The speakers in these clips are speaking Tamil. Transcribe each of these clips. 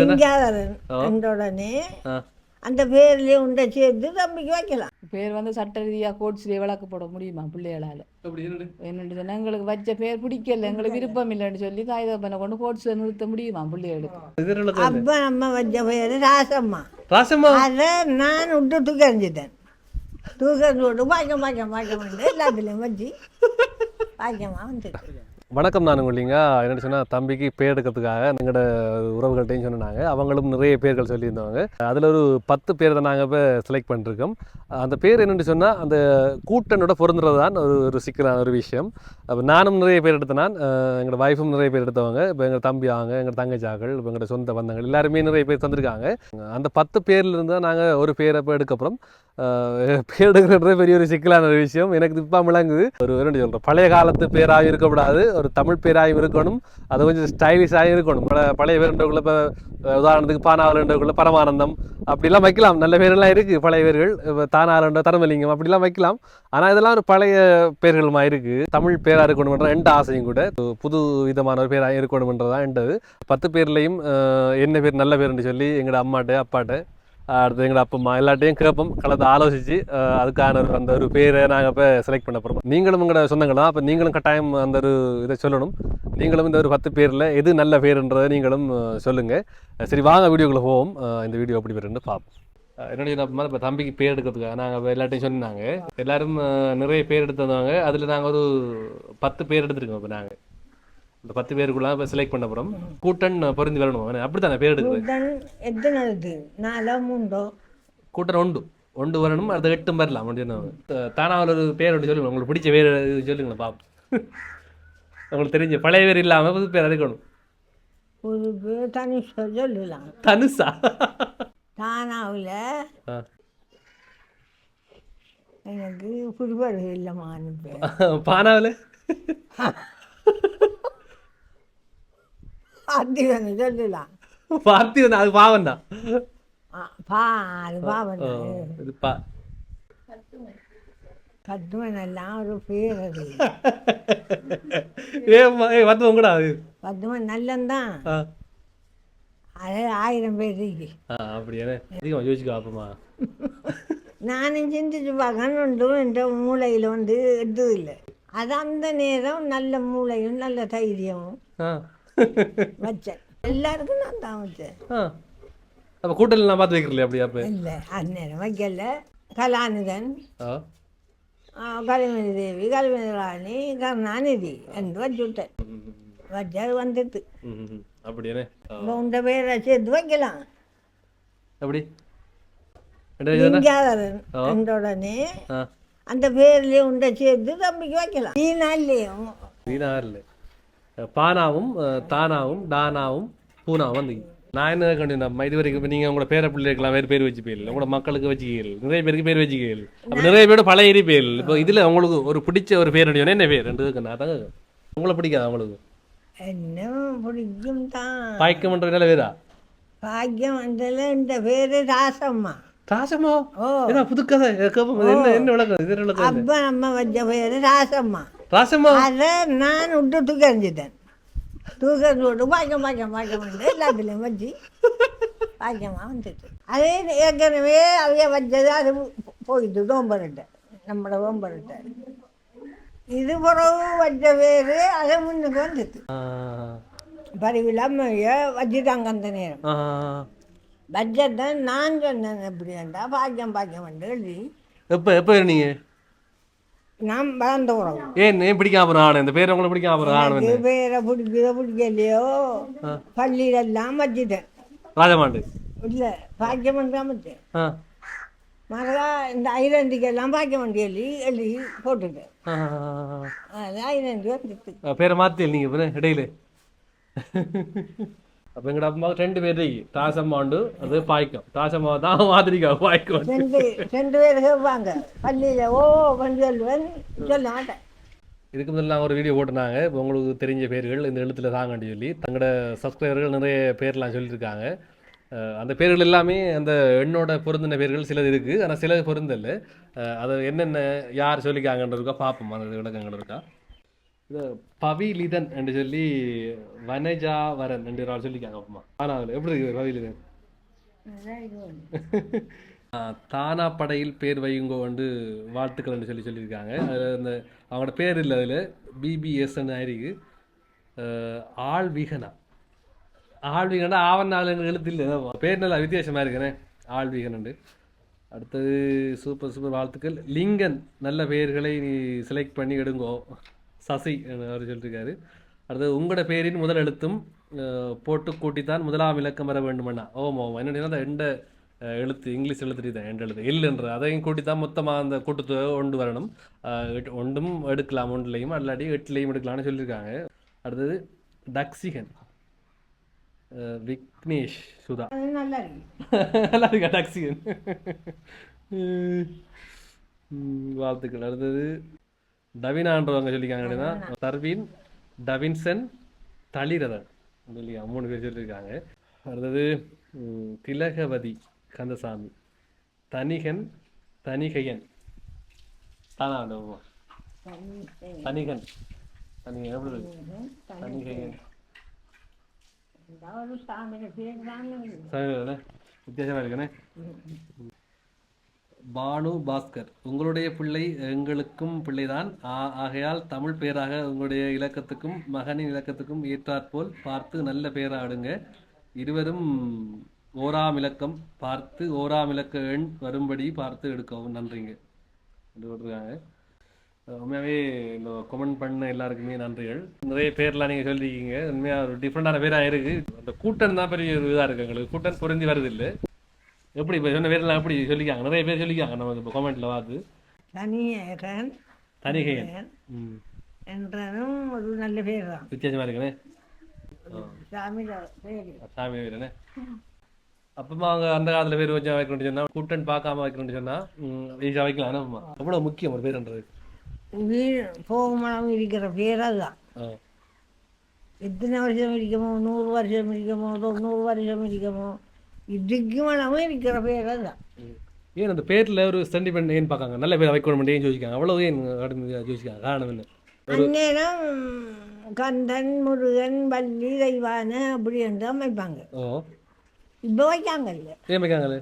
லிங்காதரன் உடனே அந்த பேர்லயே உண்டை சேர்த்து தம்பிக்கு வைக்கலாம். பேர் வந்து சட்ட ரீதியாக கோர்ட்ஸ்லேயே வழக்கப்பட முடியுமா பிள்ளைகளால்? என்னென்னு எங்களுக்கு வச்ச பேர் பிடிக்கல எங்களுக்கு விருப்பம் இல்லைன்னு சொல்லி காகிதப்பனை கொண்டு கோர்ட்ஸில் நிறுத்த முடியுமா பிள்ளைகளுக்கு? அப்ப நம்ம வச்ச பேர் ராசம்மா. ராசம்மா? அதை நான் விட்டு தூக்கறிஞ்சிட்டேன். தூக்கறிஞ்சு விட்டு பாய்க்கம் பாய்க்கம் பாய்க்கம் எல்லாத்துலேயும் வச்சு பாய்க்கமாக வந்துட்டு வணக்கம் நான் உங்களிங்க என்ன சொன்னால் தம்பிக்கு பேர் எடுக்கிறதுக்காக எங்களோட உறவுகள்கிட்டையும் சொன்னாங்க. அவங்களும் நிறைய பேர்கள் சொல்லியிருந்தாங்க. அதில் ஒரு பத்து பேர் தான் நாங்கள் இப்போ செலக்ட் பண்ணிருக்கோம். அந்த பேர் என்னென்னு சொன்னால் அந்த கூட்டனோட பொருந்துறது தான் ஒரு ஒரு சிக்கலான ஒரு விஷயம். அப்போ நானும் நிறைய பேர் எடுத்தேன் எங்களோட ஒய்ஃபும் நிறைய பேர் எடுத்தவங்க. இப்போ எங்கள் தம்பி ஆங்க எங்கள் தங்கச்சாக்கள் இப்போ எங்களோட சொந்த பந்தங்கள் எல்லாருமே நிறைய பேர் தந்திருக்காங்க. அந்த பத்து பேர்லேருந்து தான் நாங்கள் ஒரு பேரை இப்போ எடுக்கப்புறம் பேர் எடுக்கிறதே பெரிய ஒரு சிக்கலான ஒரு விஷயம். எனக்கு இப்போ விளங்குது ஒரு என்ன சொல்கிறேன் பழைய காலத்து பேராகவும் இருக்கக்கூடாது. ஒரு தமிழ் பேராகவும் இருக்கணும். அது கொஞ்சம் ஸ்டைலிஷாகவும் இருக்கணும். பழைய பேருன்றக்குள்ள இப்போ உதாரணத்துக்கு பானாவலன்றக்குள்ள பரமானந்தம். அப்படிலாம் வைக்கலாம். நல்ல பேரெல்லாம் இருக்குது பழைய பேர்கள். இப்போ தானாரண்ட தரமலிங்கம். அப்படிலாம் வைக்கலாம். ஆனால் இதெல்லாம் ஒரு பழைய பேர்களுமா இருக்குது தமிழ் பேராக இருக்கணும்ன்ற எந்த ஆசையும் கூட. புது விதமான ஒரு பேராக இருக்கணும்ன்றதான் என்றது பத்து பேர்லையும் என்ன பேர் நல்ல பேருன்னு சொல்லி எங்களோட அம்மாட்ட அப்பாட்ட அடுத்து எங்கள் அப்பா அம்மா எல்லாட்டையும் கேட்போம் கலந்து ஆலோசித்து அதுக்கான ஒரு அந்த ஒரு பேரை நாங்கள் இப்போ செலக்ட் பண்ண போகிறோம் நீங்களும் உங்களோட சொந்தங்களா அப்போ நீங்களும் கட்டாயம் அந்த ஒரு இதை சொல்லணும் நீங்களும் இந்த ஒரு பத்து பேரில் எது நல்ல பேருன்றதை நீங்களும் சொல்லுங்கள் சரி வாங்க வீடியோக்குள்ளே போவோம் இந்த வீடியோ எப்படி பேருன்னு பார்ப்போம் என்னுடைய நம்ம இப்போ தம்பிக்கு பேர் எடுக்கிறதுக்காக நாங்கள் எல்லாட்டையும் சொன்னாங்க எல்லாரும் நிறைய பேர் எடுத்து எடுத்தவங்க அதில் நாங்கள் ஒரு பத்து பேர் எடுத்துருக்கோம் இப்போ நாங்கள் இந்த பத்து பேருக்குள்ள இப்போ செலக்ட் பண்ண போகிறோம் கூட்டன் பொருந்தி வரணும் அப்படி தானே பேர் எடுக்கிறது கூட்டன் எத்தனை இது நாலோ மூண்டோ கூட்டம் உண்டு ஒன்று வரணும் அடுத்த எட்டும் வரலாம். அப்படின்னு தானாவில் ஒரு பேர் ஒன்று சொல்லுங்க. உங்களுக்கு பிடிச்ச பேர் சொல்லுங்களேன் பாப்போம். உங்களுக்கு தெரிஞ்ச பழைய பேர் இல்லாமல் புது பேர் இருக்கணும் ஒரு பேர் தனி சொல்லலாம். தனுஷா? தானாவில். எனக்கு புதுபடு இல்லைம்மான்னு பேர் பானாவில்? அத்திவனை சொல்லலாம் பார்த்தி வந்து அது பாவம் தான். பா அது பாவன் இது பா. பத்துமன் எல்லாம் ஒரு பேர் அது. ஏ வந்து உங்கடா அது. பத்துமன் நல்லந்தான் அது ஆயிரம் பேர் இருக்கு. அதிகமாக யோசிக்க பார்ப்போமா நானும் சிந்திச்சு பார்க்கணும் என்ற மூளையில் வந்து இது இல்லை அது அந்த நேரம் நல்ல மூளையும் நல்ல தைரியமும். வச்சேன் எல்லாருக்கும் நான் தான் வச்சேன் அப்போ கூட்டத்தில் நான் பார்த்து வைக்கிறல அப்படி அப்போ இல்லை அந்நேரம் வைக்கல. கலாநிதன் கலைமணி தேவி கலைமணி ராணி கருணாநிதி என்று வந்துட்டு. ம், ம். அப்படியானே? ஆ. இப்போ உண்ட பேரை சேர்த்து வைக்கலாம். எப்படி? லிங்காதரன் என்ற உடனே அந்த பேர்லயே உண்டை சேர்த்து தம்பிக்கு வைக்கலாம். நீ நாள்லையே வீணாரில் பானாவும் தானாவும் டானாவும் பூனாவும் வந்து நான் என்ன கண்டு நம்ம இது வரைக்கும் இப்போ நீங்கள் உங்களோட பேர பிள்ளைகளுக்கெல்லாம் வேறு பேர் வச்சு போயிடல உங்களோட மக்களுக்கு வச்சுக்கீர்கள். நிறைய பேருக்கு பேர் வச்சுக்கீர்கள். அப்போ நிறைய பேர் பழைய பேர் இப்போ இதில் உங்களுக்கு ஒரு பிடிச்ச ஒரு பேர் அடியோன்னா என்ன பேர்? ரெண்டு இருக்கு நான் தான் உங்களை பிடிக்காது உங்களுக்கு? என்ன பிடிக்கும் தான். பாய்க்கம்ன்ற நல்ல பேரா பாக்கியம் வந்ததில் இந்த பேரு ராசம்மா ராசமா ஓ. புதுக்கதை என்ன என்ன விளக்கம்? இது விளக்கம்? அப்போ நம்ம வச்ச பேரு ராசம்மா ராசமா அதை நான் விட்டு தூக்கறிஞ்சிட்டேன் தூக்கறிஞ்சு விட்டு பாக்கியம் பாக்கியம் பாக்கியம் வந்து எல்லாத்துலேயும் வச்சு பாக்கியமாக வந்துட்டு அதே ஏற்கனவே அவைய வச்சது அது போயிட்டு டோம்பர்கிட்ட நம்மளோட டோம்பர்கிட்ட இது பிறகு வச்ச பேர் அதை முன்னுக்கு வந்துட்டு ஆ, பரிவில்லாமைய வச்சுட்டாங்க அந்த நேரம் பட்ஜெட்டை நான் சொன்னேன் எப்படியாண்டா பாக்கியம் பாக்கியம் வந்து எழுதி எப்போ எப்போ நீங்கள் நான் வளர்ந்த உறவு ஏன் ஏன் பிடிக்காம ஆனு இந்த பேர் உங்களுக்கு பிடிக்காம ஆனு பேரை பிடிக்குதோ பிடிக்கலையோ பள்ளியிலெல்லாம் வச்சுட்டேன் ராஜமாண்டு இல்லை பாக்கியம் பண்ணி அமைச்சேன் ஆ மறதா இந்த ஐரண்டிக்கெல்லாம் பாக்கியம் பண்ணி எழுதி எழுதி போட்டுட்டேன் அது ஐரண்டி வந்துட்டு பேரை மாற்றி இப்போ இடையில அப்போ எங்கட அம்மாவுக்கு ரெண்டு பேர் இருக்கு தாசம்மா உண்டு அது பாய்க்கும் தாசம்மா தான் மாதிரிக்கா பாய்க்கும் ரெண்டு ரெண்டு பேர் கேட்பாங்க பள்ளியில் ஓ பண்ணி சொல்லுவேன் சொல்ல மாட்டேன் இதுக்கு முதல்ல நான் ஒரு வீடியோ போட்டிருந்தாங்க இப்போ உங்களுக்கு தெரிஞ்ச பேர்கள் இந்த எழுத்துல தாங்கன்னு சொல்லி தங்களோட சப்ஸ்கிரைபர்கள் நிறைய பேர்லாம் சொல்லியிருக்காங்க அந்த பேர்கள் எல்லாமே அந்த எண்ணோட பொருந்தின பேர்கள் சிலது இருக்குது ஆனால் சிலது பொருந்தல அது என்னென்ன யார் சொல்லிக்காங்கன்னு இருக்கா பார்ப்போம் அந்த விளக்கங்கள் இருக்கா பவிலிதன் என்று சொல்லி வனஜாவரன் என்று ஒரு ஆள் சொல்லிக்காங்க அப்பமா. ஆனால் எப்படி இருக்கு பவிலிதன்? தானா படையில் பேர் வையுங்கோ வந்து வாழ்த்துக்கள் என்று சொல்லி சொல்லியிருக்காங்க. அதில் இந்த அவங்களோட பேர் இல்லை அதில். பிபிஎஸ்ன்னு ஆயிருக்கு. ஆழ்விகனா ஆழ்விகனா ஆவன் நாள் எழுத்து இல்லை. பேர் நல்லா வித்தியாசமாக இருக்குண்ணே ஆழ்விகனண்டு அடுத்தது சூப்பர் சூப்பர் வாழ்த்துக்கள். லிங்கன் நல்ல பெயர்களை நீ செலக்ட் பண்ணி எடுங்கோ. சசி அவர் சொல்லியிருக்காரு அடுத்தது உங்களோட பேரின் முதல் எழுத்தும் போட்டு கூட்டித்தான் முதலாம் இலக்கம் வர வேண்டுமண்ணா ஓம் ஓம். என்னென்னா எண்ட எழுத்து இங்கிலீஷ் எழுத்து தான் எண்ட எழுத்து. இல்லைன்ற அதையும் கூட்டித்தான் மொத்தமாக அந்த கூட்டத்தை கொண்டு வரணும். ஒன்றும் எடுக்கலாம் ஒன்றுலையும் அல்லாட்டி எட்டுலையும் எடுக்கலாம்னு சொல்லியிருக்காங்க அடுத்தது டக்சிகன். அஹ், விக்னேஷ் சுதா. நல்லா இருக்கா. டாக்ஸிகன் வாழ்த்துக்கள். அடுத்தது டவினான்றவங்க சொல்லியிருக்காங்க அப்படின்னா தர்வின் டவின்சன் தளிரதன் சொல்லியிருக்காங்க. மூணு பேர் சொல்லியிருக்காங்க. அடுத்தது திலகவதி கந்தசாமி தனிகன் தனிகையன் தானா தனிகன் தனிகன் எப்படி? தனிகையன் தானே. வித்தியாசமாக இருக்குண்ணே பானு பாஸ்கர். உங்களுடைய பிள்ளை எங்களுக்கும் பிள்ளைதான். ஆ- ஆகையால் தமிழ் பெயராக உங்களுடைய இலக்கத்துக்கும் மகனின் இலக்கத்துக்கும் ஏற்றாற்போல் பார்த்து நல்ல பெயராடுங்க இருவரும் ஓராம் இலக்கம் பார்த்து ஓராம் இலக்க எண் வரும்படி பார்த்து எடுக்கவும் நன்றிங்க. இது போட்டிருக்காங்க அஹ் இந்த கமெண்ட் பண்ண எல்லாருக்குமே நன்றிகள். நிறைய பேர்லாம் நீங்கள் சொல்லியிருக்கீங்க. உண்மையாக ஒரு டிஃப்ரெண்டான பேராக இருக்குது அந்த கூட்டம் தான் பெரிய ஒரு இதாக இருக்குது எங்களுக்கு. கூட்டம் பொருந்தி வருது இல்லை எப்படி இப்போ சொன்ன பேர்லாம் எப்படி சொல்லிக்காங்க நிறைய பேர் சொல்லிக்காங்க நம்ம இப்போ கமெண்ட்டில் பார்த்து தனியகன் தனிகையன். ம். என்றதும் ஒரு நல்ல பேர் தான் வித்தியாசமாக இருக்குண்ணே பேர். சாமி வீரனே அப்பமா அவங்க அந்த காலத்தில் பேர் வச்சு வைக்கணும்னு சொன்னால் கூட்டன் பார்க்காம வைக்கணும்னு சொன்னால் ஈஸியாக வைக்கலாம் ஆனா, அவ்வளோ முக்கியம் ஒரு பேருன்றது? வீண் போகமனம் இருக்கிற பேர் அதுதான். எத்தனை வருஷம் இருக்குமோ நூறு வருஷம் இருக்குமோ தொண்ணூறு வருஷம் இருக்குமோ இதுக்கு மனமும் இருக்கிற பேர் அதுதான். ம். ஏன் அந்த பேரில் ஒரு சென்டிமெண்ட் ஏன் பார்க்காங்க? நல்ல பேர் வைக்கணும் ஏன் யோசிக்காங்க? அவ்வளோ ஏன் யோசிக்காங்க? காரணம் என்ன? அந்நேரம் கந்தன் முருகன் வள்ளி தெய்வான அப்படி என்று அமைப்பாங்க ஓ. இப்போ வைக்காங்கல்ல ஏன் வைக்காங்களே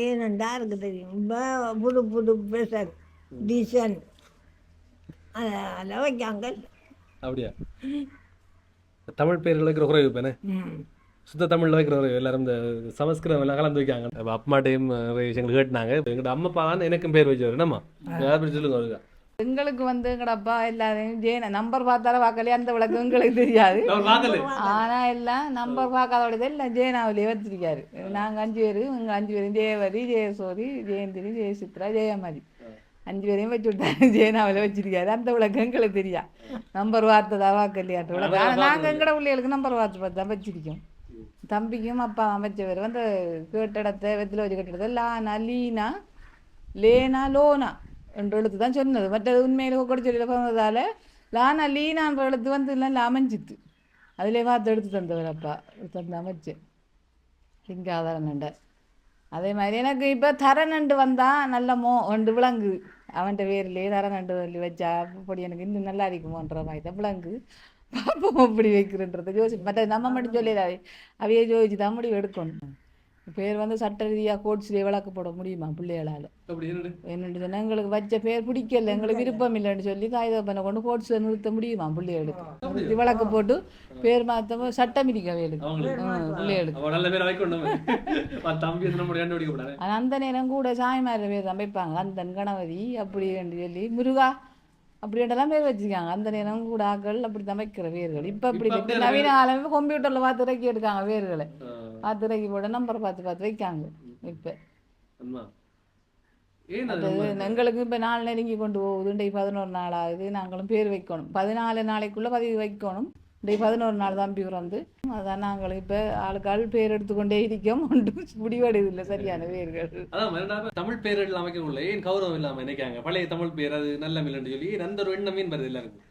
ஏனண்டா இருக்கு தெரியும். இப்போ புது புது பெசல் டிசன் அதெல்லாம் வைக்காங்க. அப்படியா? தமிழ் பேரில் வைக்கிற குறைவு ம். சுத்த தமிழில் வைக்கிற குறைவு எல்லாரும் இந்த சமஸ்கிருதம் எல்லாம் கலந்து வைக்காங்க. அப்போ அம்மாட்டையும் நிறைய விஷயங்கள் கேட்டினாங்க எங்கள்கிட்ட அம்மா அப்பா தான் எனக்கும் பேர் வச்சவர். என்னம்மா? யார் பேர் சொல்லுங்க அவருக்கு? எங்களுக்கு வந்து எங்கடப்பா எல்லாரையும் ஜேன நம்பர் பார்த்தாலே பார்க்கலையே அந்த விளக்கு எங்களுக்கு தெரியாது. ஆனா எல்லாம் நம்பர் பார்க்காதோட எல்லாம் ஜெயனாவிலே வச்சிருக்காரு. நாங்க அஞ்சு பேரு இவங்க அஞ்சு பேரும் ஜெயவதி ஜெயசோதி ஜெயந்திரி ஜெயசித்ரா ஜெயமதி. அஞ்சு பேரையும் வச்சு விட்டாரு ஜெயனாவில வச்சிருக்காரு. அந்த விளக்கு எங்களுக்கு தெரியா. நம்பர் வார்த்தை தான் வாக்கலையாட்டு விளக்கு ஆனா நாங்க எங்கட பிள்ளைகளுக்கு நம்பர் வார்த்தை பார்த்து தான் வச்சிருக்கோம். தம்பிக்கும் அப்பா அமைச்சவர் வந்து கேட்ட வெத்தில வச்சு கட்டிடத்தை லானா லீனா லேனா லோனா என்ற எழுத்து தான் சொன்னது. மற்றது உண்மையில் கூட சொல்லி பிறந்ததால லானா லீனான்ற எழுத்து வந்து நல்லா அமைஞ்சித்து அதிலே பார்த்து எடுத்து தந்தவர் அப்பா தந்து அமைச்சேன் லிங்காதாரன் அதே மாதிரி எனக்கு இப்போ தரநண்டு வந்தா நல்ல மோ ஒன்று விளங்கு. அவன்கிட்ட பேர்லேயே தரநண்டு சொல்லி வச்சா அப்படி எனக்கு இன்னும் நல்லா இருக்குமோன்ற மாதிரி தான் விளங்கு. பார்ப்போம் அப்படி வைக்கிறன்றதை யோசி மற்ற நம்ம மட்டும் சொல்லிடாது அவையே யோசிச்சு தான் முடிவு எடுக்கணும். பேர் வந்து சட்ட ரீதியாக கோட்ஸ்லேயே விளக்கு போட முடியுமா பிள்ளைகளால்? என்னென்னு சொன்னால் எங்களுக்கு வச்ச பேர் பிடிக்கல. எங்களுக்கு விருப்பம் இல்லைன்னு சொல்லி காகிதப்பனை கொண்டு கோட்ஸில் நிறுத்த முடியுமா பிள்ளைகளுக்கு? இது விளக்கு போட்டு பேர் மாற்ற சட்டம் அவங்களுக்கு. பிள்ளைகளுக்கு. அந்த நேரம் கூட சாமிமார் பேர் தான் வைப்பாங்க. அந்தன் கணபதி அப்படி சொல்லி. முருகா அப்படின்றலாம் பேர் வச்சிருக்காங்க. அந்த நேரம் கூட ஆக்கள் அப்படி தான் வைக்கிற பேர்கள் இப்போ அப்படி நவீன காலம் கம்ப்யூட்டரில் பார்த்து இறக்கி எடுக்காங்க பேர்களை பார்த்து இறக்கி போட நம்பர் பார்த்து பார்த்து வைக்காங்க. இப்போ எங்களுக்கு இப்போ நாலு நெருங்கி கொண்டு போகுது. பதினோரு நாள் ஆகுது நாங்களும் பேர் வைக்கணும். பதினாலு நாளைக்குள்ளே பதிவு வைக்கணும். இன்றைக்கு பதினோரு நாள் தம்பி பிறந்து அதான் நாங்கள் இப்போ ஆளுக்காள் பேர் எடுத்துக்கொண்டே இருக்கோம். ஒன்றும் முடிவடையுது இல்லை சரியான பேர்கள் அதான் தமிழ் பேர்கள் அமைக்கக்குள்ள ஏன் கௌரவம் இல்லாம நினைக்காங்க பழைய தமிழ் பேர் அது நல்ல மில்லன்னு சொல்லி அந்த ஒரு எண்ணமே வருது எல்லாருக்கும்.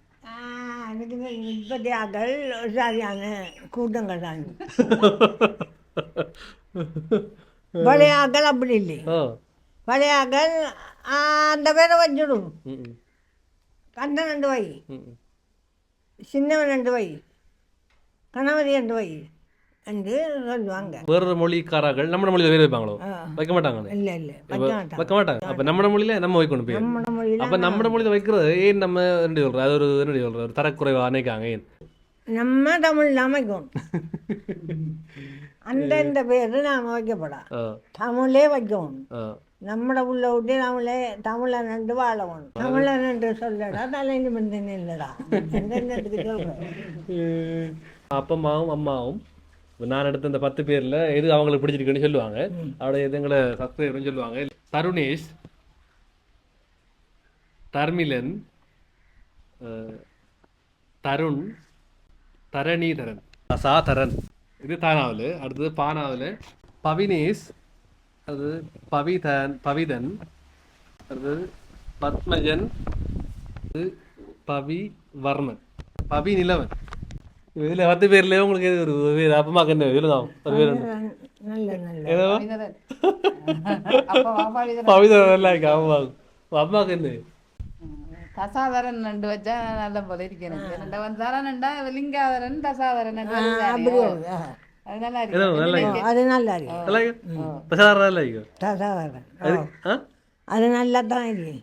எனக்கு இப்போதைய ஆக்கள் சரியான கூட்டங்கள் தான். பழைய ஆக்கள் அப்படி இல்லை. ஓ பழைய ஆக்கள் ஆ, அந்த பேரை வச்சுடும். கண்ணன் ரெண்டு வை. சின்னவன் ரெண்டு வை. கணவதி ரெண்டு வை என்று சொல்லுவாங்க. வேற மொழிக்காரர்கள் நம்ம மொழியில பேர் வைப்பாங்களோ. வைக்க மாட்டாங்க இல்லை இல்லை. வைக்க மாட்டாங்க. அப்ப நம்ம மொழியில நம்ம வைக்கணும் பேர் அப்ப நம்ம மொழியில வைக்கிறது ஏன் நம்ம என்ன சொல்ற அது ஒரு என்ன சொல்ற ஒரு தரக்குறைவா நினைக்காங்க ஏன்? நம்ம தமிழ் அமைக்கும் அந்தந்த பேர் நாம் வைக்கப்படா. தமிழே வைக்கணும். ஆ. நம்மட உள்ள விட்டு நம்மளே தமிழன் என்று வாழணும் தமிழன் என்று சொல்லடா தலைந்து மந்தன் இல்லடா என்னத்துக்கு சொல்கிறேன் அப்பம்மாவும் அம்மாவும் நான் எடுத்த இந்த பத்து பேர்ல எது அவங்களுக்கு பிடிச்சிருக்குன்னு சொல்லுவாங்க. அவட எது எங்களை சப்ஸ்கிரைபர்னு சொல்லுவாங்க. தருணேஷ் தர்மிலன் தருண் தரணீதரன். சாதரன் இது தானாவில் அடுத்தது பானாவில். பவினேஷ் அது பவிதன் பவிதன். அடுத்தது பத்மஜன். இது பவி வர்மன் பவி நிலவன் இதுல பத்து பேர்ல உங்களுக்கு ஒரு பேர் அப்பமாக்கு என்ன சொல்லுங்க ஒரு பேர் என்ன? நல்ல நல்ல. ஏதோ. பவிதன் நல்லா இருக்கு? அம்மாவுக்கு அம்மாவுக்கு என்ன தசாதரன் ரெண்டு வச்சா நல்ல போல இருக்கு எனக்கு. ரெண்டு வந்து தரன்டா லிங்காதரன் தசாதரன் அது நல்லா இருக்கு நல்லா ஓ, அது நல்லா இருக்கு? அது நல்லா தான் இருக்கு.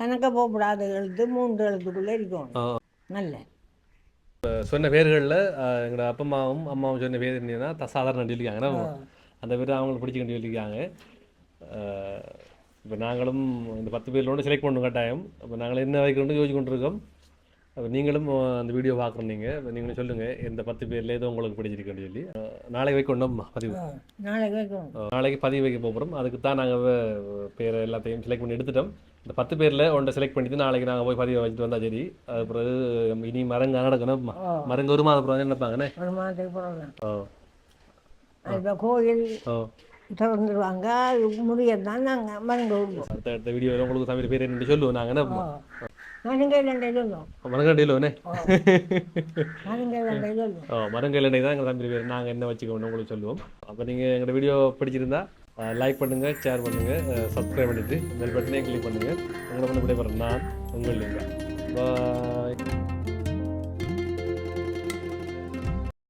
கணக்க போகக்கூடாத எழுத்து மூன்று எழுத்துக்குள்ளே இருக்கும். நல்ல. சொன்ன பேர்களில் எங்களோட அப்பம்மாவும் அம்மாவும் சொன்ன பேர் என்னன்னா தசாதாரண சொல்லியிருக்காங்க. அந்த பேர் அவங்களுக்கு பிடிச்சிக்கிட்டு சொல்லியிருக்காங்க. இப்போ நாங்களும் இந்த பத்து பேர்லோட செலக்ட் பண்ணணும் கட்டாயம். அப்போ நாங்கள் என்ன வைக்கணும்னு யோசிச்சு கொண்டிருக்கோம் நீங்களும் அந்த வீடியோ அப்ப நீங்களும் சொல்லுங்கள் இந்த பத்து பேரில் ஏதோ உங்களுக்கு பிடிச்சிருக்குன்னு சொல்லி. நாளைக்கு வைக்கணும் பதிவு. நாளைக்கு வைக்கணும். நாளைக்கு பதிவு வைக்க போகிறோம் அதுக்கு தான் நாங்கள் பேரை எல்லாத்தையும் செலக்ட் பண்ணி எடுத்துட்டோம். இந்த பத்து பேரில் ஒன்றை செலக்ட் பண்ணிட்டு நாளைக்கு நாங்கள் போய் பதிவு வச்சுட்டு வந்தால் சரி. அது பிறகு இனி மரங்க நடக்கணும் மரங்க ஒரு மாதம் அப்புறம் நினைப்பாங்கண்ணே ஒரு மாதத்துக்கு ஓ கோயில் ஓ திறந்துருவாங்க. அது முடியத்தான் நாங்கள் விடுவோம் அடுத்த அடுத்த வீடியோவில் உங்களுக்கு தமிழ் பேர் என்னன்னு சொல்லுவோம் நாங்கள் என்ன மருங்கையில் மருங்கையில் ஓ மரங்கள் எண்ணெய் தான் எங்கள் தமிழ் பேர். நாங்கள் என்ன வச்சுக்கணும் உங்களுக்கு சொல்லுவோம். அப்போ நீங்கள் எங்களோட வீடியோ பிடிச்சிருந்தா லைக் பண்ணுங்கள் ஷேர் பண்ணுங்கள் சப்ஸ்கிரைப் பண்ணிவிட்டு பெல் பட்டனே கிளிக் பண்ணுங்கள் உங்களை வந்து விடைபெறேன் நான் உங்கள் பாய்